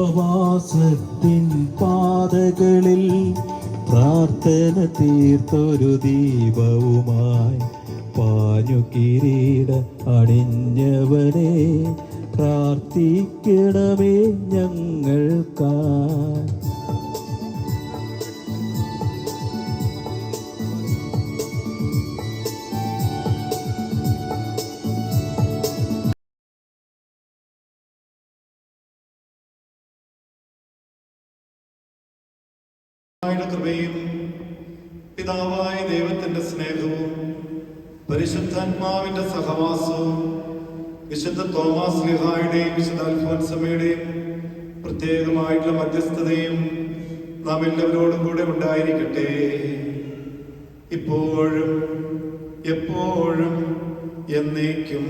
ഉപവാസത്തിൻ പാതകളിൽ പ്രാർത്ഥന തീർത്തൊരു ദീപവുമായി പാഞ്ഞു കിരീട അണിഞ്ഞവരെ പ്രാർത്ഥിക്കണമേ ഞങ്ങൾ. യുടെ കൃപയും പിതാവായ ദൈവത്തിന്റെ സ്നേഹവും പരിശുദ്ധാത്മാവിന്റെ സഹവാസവും വിശുദ്ധ തോമാസ് ലിഹായുടെയും വിശുദ്ധ അൽഫോൻസമയുടെയും പ്രത്യേകമായിട്ടുള്ള മധ്യസ്ഥതയും നാം എല്ലാവരോടും കൂടെ ഉണ്ടായിരിക്കട്ടെ. ഇപ്പോഴും എപ്പോഴും എന്നേക്കും.